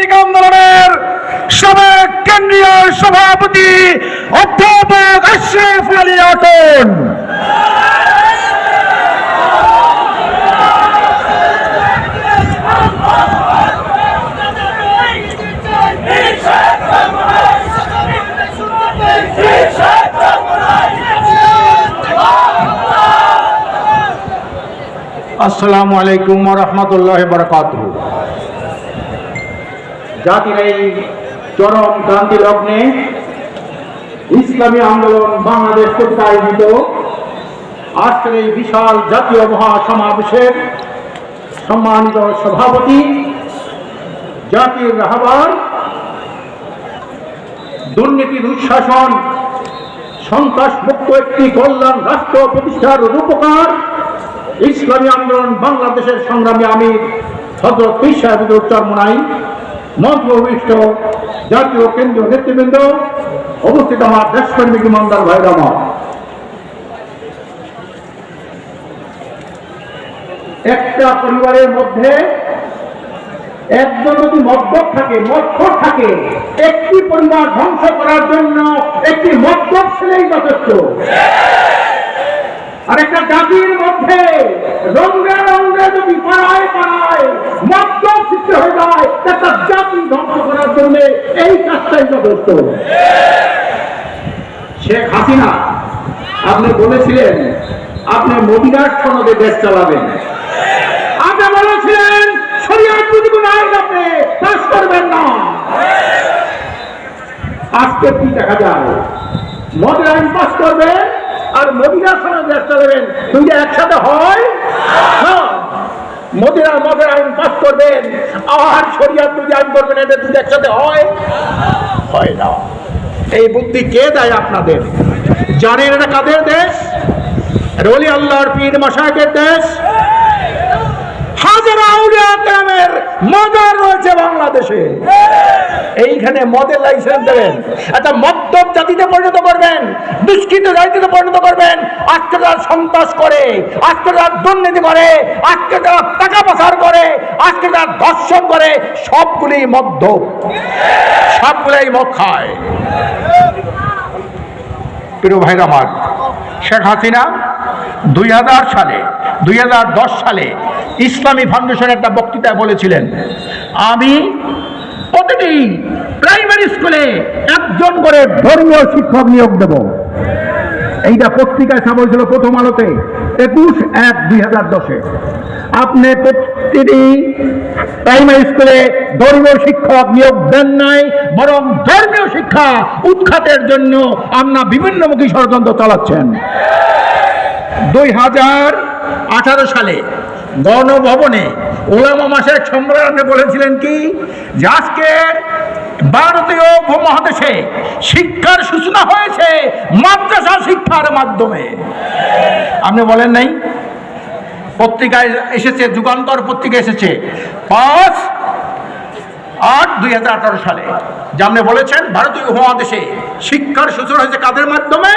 লীগ আন্দোলনের সাবেক কেন্দ্রীয় সভাপতি অধ্যাপক আলী আসসালামু আলাইকুম রহমতুল্লাহ বরকাত জাতির এই চরম ক্রান্তি লগ্নে ইসলামী আন্দোলন বাংলাদেশ কর্তৃক আয়োজিত আজকের এই বিশাল জাতীয় মহাসমাবেশের সম্মানিত সভাপতি, জাতির রাহবার দুর্নীতি দুঃশাসন সন্ত্রাস মুক্ত একটি কল্যাণ রাষ্ট্র প্রতিষ্ঠার রূপকার ইসলামী আন্দোলন বাংলাদেশের সংগ্রামী আমির হজরত সাহেবুদ্দৌর চরমনাই। মঞ্চ জাতীয় কেন্দ্রীয় নেতৃবৃন্দ, অবস্থিত আমার দেশকর্মী ইমানদার ভাই আমার। একটা পরিবারের মধ্যে একজন যদি মদ্যপ থাকে মক্ষর থাকে, একটি পরিবার ধ্বংস করার জন্য একটি মদ্যপ ছেলেই যথেষ্ট। আর একটা জাতির মধ্যে রঙে রঙে যদি পাড়ায় পাড়ায় মদ্য সৃষ্টি হয়ে যায় একটা জাতি ধ্বংস করার জন্য এই কাজটাই যথেষ্ট। শেখ হাসিনা, আপনি বলেছিলেন, আপনি মদিনার সনদে দেশ চালাবেন। আপনি বলেছিলেন যদি কোনো আইন আপনি পাশ করবেন না। আজকে কি দেখা যায়? মদের পাশ করবেন আর মদিনার সঙ্গে দেশ চালাবেন দুইটা একসাথে হয়? না। মোদির মদের আইন পাশ করবেন। আর শরিয়াত যদি আইন করবেন এটা দুটো একসাথে হয়? না। এই বুদ্ধি কে দেয় আপনাদের? জানেন এটা কাদের দেশ? রলি আল্লাহর পীর মশাকের দেশ? হাজার আউলিয়া গ্রামের মজার রয়েছে বাংলাদেশে। এইখানে মদের লাইসেন্স দেবেন। একটা মদ্যপ জাতিতে পরিণত করবেন দুষ্কৃত জাতিতে পরিণত করবেন আজকে যারা সন্ত্রাস করে আজকে যারা দুর্নীতি করে আজকে যারা টাকা পাচার করে আজকে যারা ধর্ষণ করে, সবগুলি মদ্যপ। সবগুলোই মদ খায়। প্রিয় ভাইরা আমার, শেখ হাসিনা দুই হাজার সালে, দুই হাজার দশ সালে ইসলামী ফাউন্ডেশনের একটা বক্তৃতায় বলেছিলেন, আমি প্রতিটি প্রাইমারি স্কুলে একজন করে ধর্মীয় শিক্ষক নিয়োগ দেব। এইটা পত্রিকায় ছাপা হয়েছিল প্রথম আলোতে, একুশ এক দুই হাজার দশে। আপনি প্রতিটি প্রাইমারি স্কুলে ধর্মীয় শিক্ষক নিয়োগ দেন নাই, বরং ধর্মীয় শিক্ষা উৎখাতের জন্য আপনার বিভিন্নমুখী ষড়যন্ত্র চালাচ্ছেন। দুই হাজার আঠারো সালে গণভবনে ওলামা মাসের সম্মেলনে বলেছিলেন কি? যে আজকে ভারতীয় উপমহাদেশে শিক্ষার সূচনা হয়েছে মাদ্রাসা শিক্ষার মাধ্যমে। আপনি বলেন নাই? পত্রিকায় এসেছে, যুগান্তর পত্রিকা এসেছে। পাঁচ আট দুই সালে। যে আপনি বলেছেন, ভারতীয় উপমহাদেশে শিক্ষার সূচনা হয়েছে কাদের মাধ্যমে?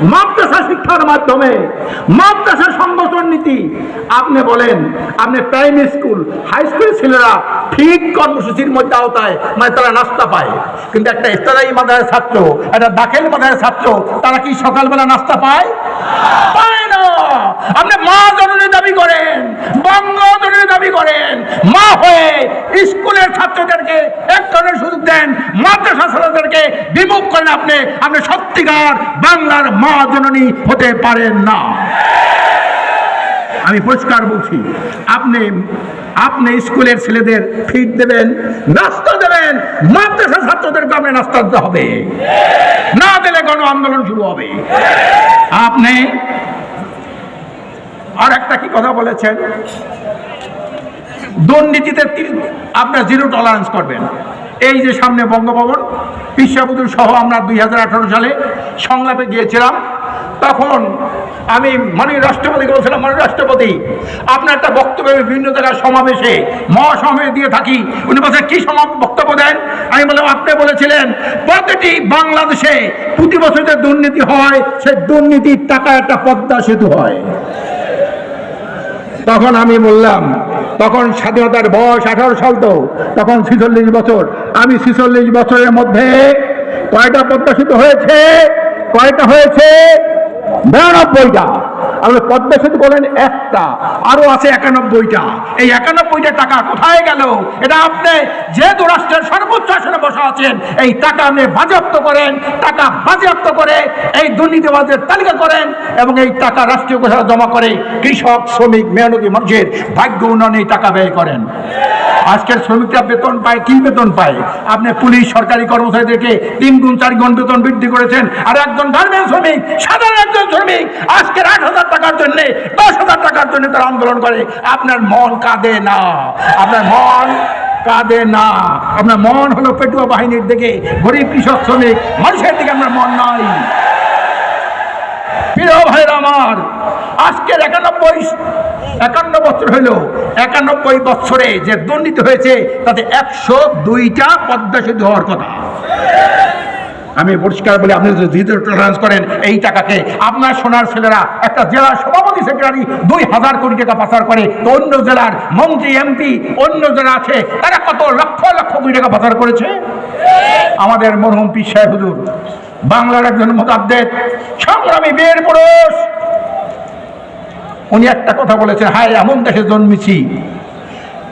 মাদ্রাসা শিক্ষার মাধ্যমে। মাদ্রাসা সংগঠন নীতি। আপনি বলেন, আপনি প্রাইমারি স্কুল হাই স্কুলের ছেলেরা ঠিক কর্মসূচির মধ্যে আওতায় মানে তারা নাস্তা পায়। কিন্তু একটা ইফতারাই মাদারের ছাত্র, একটা দাখিল মাদারের ছাত্র, তারা কি সকালবেলা নাস্তা পায়? পায় আপনি মা জননী দাবি করেন, বঙ্গ জননী দাবি করেন, মা হয়ে স্কুলের ছাত্রদেরকে এক ধরনের সুযোগ দেন, মাদ্রাসা ছাত্রদেরকে বিমুখ করেন আপনি আপনি সত্যিকার বাংলার মা জননী হতে পারেন না। আমি পরিষ্কার বলছি, আপনি আপনি স্কুলের ছেলেদের ফিট দেবেন, নাস্তা দেবেন, মাদ্রাসা ছাত্রদেরকে আপনি নাস্তা দিতে হবে। না দিলে গণ আন্দোলন শুরু হবে। আপনি আর একটা কি কথা বলেছেন? দুর্নীতিতে আপনার জিরো টলারেন্স করবেন। এই যে সামনে বঙ্গভবন পিসাবুদুর সহ আমরা দুই হাজার আঠারো সালে সংলাপে গিয়েছিলাম। তখন আমি মাননীয় রাষ্ট্রপতিকে বলছিলাম, মাননীয় রাষ্ট্রপতি, আপনার একটা বক্তব্য বিভিন্ন জায়গায় সমাবেশে, মহাসমাবেশ দিয়ে থাকি। উনি বলছেন, কী সমা বক্তব্য দেন? আমি বললাম, আপনি বলেছিলেন, প্রতিটি বাংলাদেশে প্রতি বছর যে দুর্নীতি হয় সেই দুর্নীতির টাকা একটা পদ্মা সেতু হয়। তখন আমি বললাম, তখন স্বাধীনতার বয়স আঠারো সাল তো, তখন ছিচল্লিশ বছর। আমি ছিচল্লিশ বছরের মধ্যে কয়টা প্রত্যাশিত হয়েছে? কয়টা হয়েছে? নিরানব্বইটা আপনি পদ্মা সেতু বলেন একটা, আরও আছে একানব্বইটা। এই একানব্বইটা টাকা কোথায় গেল? এটা আপনি যেহেতু রাষ্ট্রের সর্বোচ্চ আসনে বসা আছেন, এই টাকা আপনি বাজেয়াপ্ত করেন, টাকা বাজেয়াপ্ত করে এই দুর্নীতিবাজের তালিকা করেন এবং এই টাকা রাষ্ট্রীয় কোষা জমা করে কৃষক, শ্রমিক, মেহনতি মানুষের ভাগ্য উন্নয়নে টাকা ব্যয় করেন। আজকের শ্রমিকরা বেতন পায়, কি বেতন পায়? আপনি পুলিশ, সরকারি কর্মচারীদেরকে তিন গুণ চার গুণ বেতন বৃদ্ধি করেছেন, আর একজন গার্মেন্টস শ্রমিক, সাধারণ একজন শ্রমিক আজকের আট হাজার টাকার জন্য, দশ হাজার টাকার জন্য তারা আন্দোলন করে। আপনার মন কাঁদে না। আপনার মন কাঁদে না। আপনার মন হলো পেটুয়া বাহিনীর দিকে। গরিব কৃষক শ্রমিক, মানুষের দিকে আপনার মন নাই। প্রিয় ভাইরা আমার আজকের একানব্বই একান্ন বছর হইল একানব্বই বছরে যে দুর্নীতি হয়েছে, তাতে একশো দুইটা পদ্মা সেতু হওয়ার কথা। আমি পরিষ্কার বলি, আপনি যদি জিরো টলারেন্স করেন, এই টাকাকে। আপনার সোনার ছেলেরা একটা জেলার সভাপতি সেক্রেটারি দুই হাজার কোটি টাকা পাচার করে, তো অন্য জেলার মন্ত্রী, এমপি, অন্য যারা আছে, তারা কত লক্ষ লক্ষ কোটি টাকা পাচার করেছে? আমাদের মরহুম পীর সাহেব হুজুর, বাংলার একজন মোতাব্দেদ সংগ্রামী বীর পুরুষ উনি একটা কথা বলেছেন হায়, এমন দেশে জন্মেছি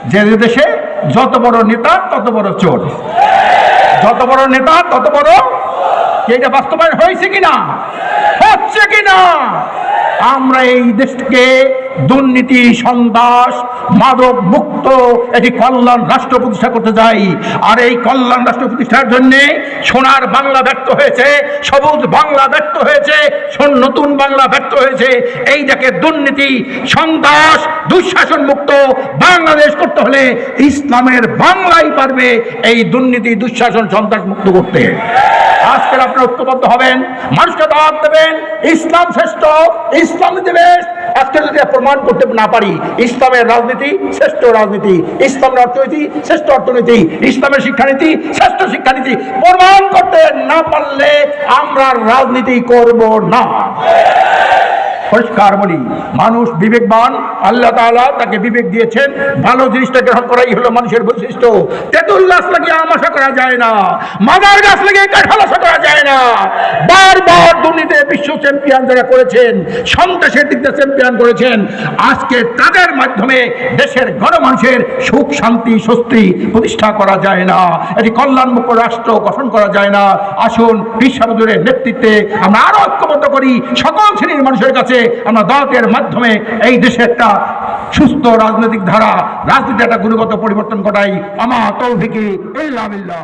যে দেশে যত বড় নেতা, তত বড় চোর। যত বড় নেতা, তত বড় এটা বাস্তবায়ন হয়েছে কিনা? হচ্ছে কিনা? আমরা এই দেশকে দুর্নীতি, সন্ত্রাস, মাদক মুক্ত একটি কল্যাণ রাষ্ট্র প্রতিষ্ঠা করতে যাই আর এই কল্যাণ রাষ্ট্র প্রতিষ্ঠার জন্য সোনার বাংলা ব্যর্থ হয়েছে, সবুজ বাংলা ব্যর্থ হয়েছে নতুন বাংলা ব্যর্থ হয়েছে। এইটাকে দুর্নীতি, সন্ত্রাস, দুঃশাসন মুক্ত বাংলাদেশ করতে হলে ইসলামের বাংলাই পারবে এই দুর্নীতি, দুঃশাসন, সন্ত্রাস মুক্ত করতে। আজকের আপনি ঐক্যবদ্ধ হবেন, মানুষকে দাওয়াত দেবেন, ইসলাম শ্রেষ্ঠ, ইসলাম দিবেশ আজকে যদি প্রমাণ করতে না পারি, ইসলামের রাজনীতি শ্রেষ্ঠ রাজনীতি ইসলামের অর্থনীতি শ্রেষ্ঠ অর্থনীতি, ইসলামের শিক্ষানীতি শ্রেষ্ঠ শিক্ষানীতি, প্রমাণ করতে না পারলে আমরা রাজনীতি করব না। পরিষ্কার বলি, মানুষ বিবেকবান, আল্লাহ তাআলা তাকে বিবেক দিয়েছেন, ভালো জিনিসটা গ্রহণ করাই হলো মানুষের বৈশিষ্ট্য। তেঁতুল গাছ লাগিয়ে আম আশা করা যায় না, মাদার গাছ লাগিয়ে কাঁঠাল আশা করা যায় না। বারবার দুর্নীতি বিশ্ব চ্যাম্পিয়ন যারা করেছেন, সন্ত্রাসের দিক দিয়ে চ্যাম্পিয়ন করেছেন, আজকে তাদের মাধ্যমে দেশের গণমানুষের সুখ, শান্তি, স্বস্তি প্রতিষ্ঠা করা যায় না। এটি কল্যাণমুক্ত রাষ্ট্র গঠন করা যায় না। আসুন বিশ্বাবুজুরের নেতৃত্বে আমরা আরও ঐক্যবদ্ধ করি, সকল শ্রেণির মানুষের কাছে আমরা দাওয়াতের মাধ্যমে এই দেশে একটা সুস্থ রাজনৈতিক ধারা রাজনীতি একটা গুণগত পরিবর্তন ঘটাই। আমার তল থেকে এই বিল্লাহ।